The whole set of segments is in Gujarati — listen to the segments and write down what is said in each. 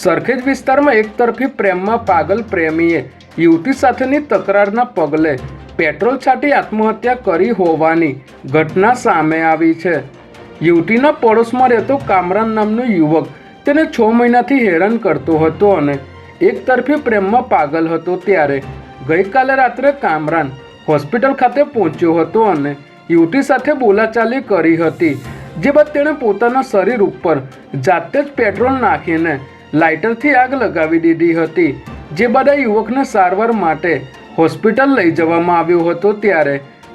સરખેજ વિસ્તારમાં એકતરફી પ્રેમમાં પાગલ પ્રેમીએ યુવતી સાથેની તકરારના પગલે પેટ્રોલ છાંટી આત્મહત્યા કરી હોવાની ઘટના સામે આવી છે. યુવતીના પડોશમાં રહેતો કામરાન નામનો યુવક તેને છ મહિનાથી હેરાન કરતો હતો અને એકતરફી પ્રેમમાં પાગલ હતો ત્યારે ગઈકાલે રાત્રે કામરાન હોસ્પિટલ ખાતે પહોંચ્યો હતો અને યુવતી સાથે બોલાચાલી કરી હતી, જે બાદ તેણે પોતાના શરીર ઉપર જાતે જ પેટ્રોલ નાખીને લાઇટરથી આગ લગાવી દીધી હતી, જે બધા યુવકને સારવાર માટે હોસ્પિટલ લઈ જવામાં આવ્યો હતો ત્યારે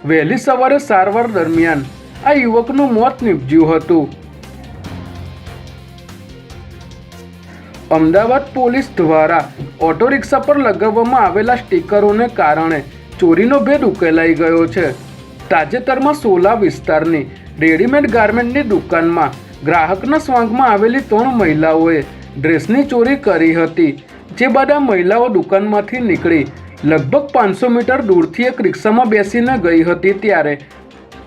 વહેલી સવારે સારવાર દરમિયાન આ યુવકનું મોત નીપજ્યું હતું. અમદાવાદ પોલીસ દ્વારા ઓટો રિક્ષા પર લગાવવામાં આવેલા સ્ટીકરોને કારણે ચોરીનો ભેદ ઉકેલાઈ ગયો છે. તાજેતરમાં સોલા વિસ્તારની રેડીમેડ ગાર્મેન્ટની દુકાનમાં ગ્રાહકના સ્વાંગમાં આવેલી ત્રણ મહિલાઓએ ડ્રેસની ચોરી કરી હતી, જે આ મહિલાઓ દુકાનમાંથી નીકળી. લગભગ પાંચસો મીટર દૂરથી એક રિક્ષામાં બેસીને ગઈ હતી ત્યારે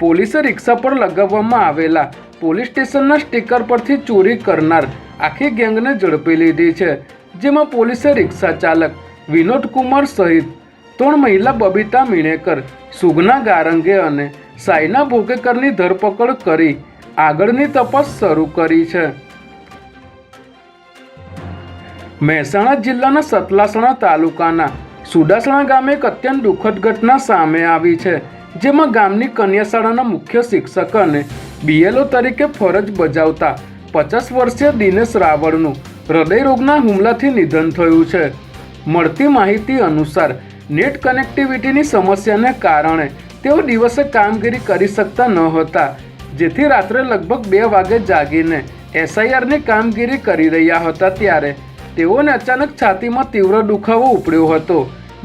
પોલીસે રિક્ષા પર લગાવવામાં આવેલા પોલીસ સ્ટેશનના સ્ટીકર પરથી ચોરી કરનાર આખી ગેંગને ઝડપી લીધી છે, જેમાં પોલીસે રિક્ષા ચાલક વિનોદ કુમાર સહિત ત્રણ મહિલા બબીતા મિણેકર, સુગના ગારંગે અને સાયના ભોગેકરની ધરપકડ કરી આગળની તપાસ શરૂ કરી છે. મહેસાણા જિલ્લાના સતલાસણા તાલુકાના સુડાસણા ગામે એક અત્યંત દુઃખદ ઘટના સામે આવી છે, જેમાં ગામની કન્યા શાળાના મુખ્ય શિક્ષક અને બીએલઓ તરીકે ફરજ બજાવતા પચાસ વર્ષીય દિનેશ રાવળનું હૃદયરોગના હુમલાથી નિધન થયું છે. મળતી માહિતી અનુસાર, નેટ કનેક્ટિવિટીની સમસ્યાને કારણે તેઓ દિવસે કામગીરી કરી શકતા ન હતા, જેથી રાત્રે લગભગ બે વાગે જાગીને એસઆઈઆરની કામગીરી કરી રહ્યા હતા ત્યારે તેઓને અચાનક છાતીમાં તીવ્ર દુખાવો ઉપડ્યો હતો,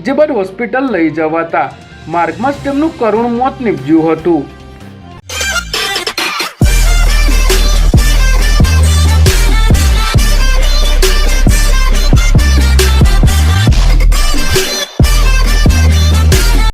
જે બાદ હોસ્પિટલ લઈ જવાતા. માર્ગમાં જ તેમનું કરુણ મોત નીપજ્યું હતું.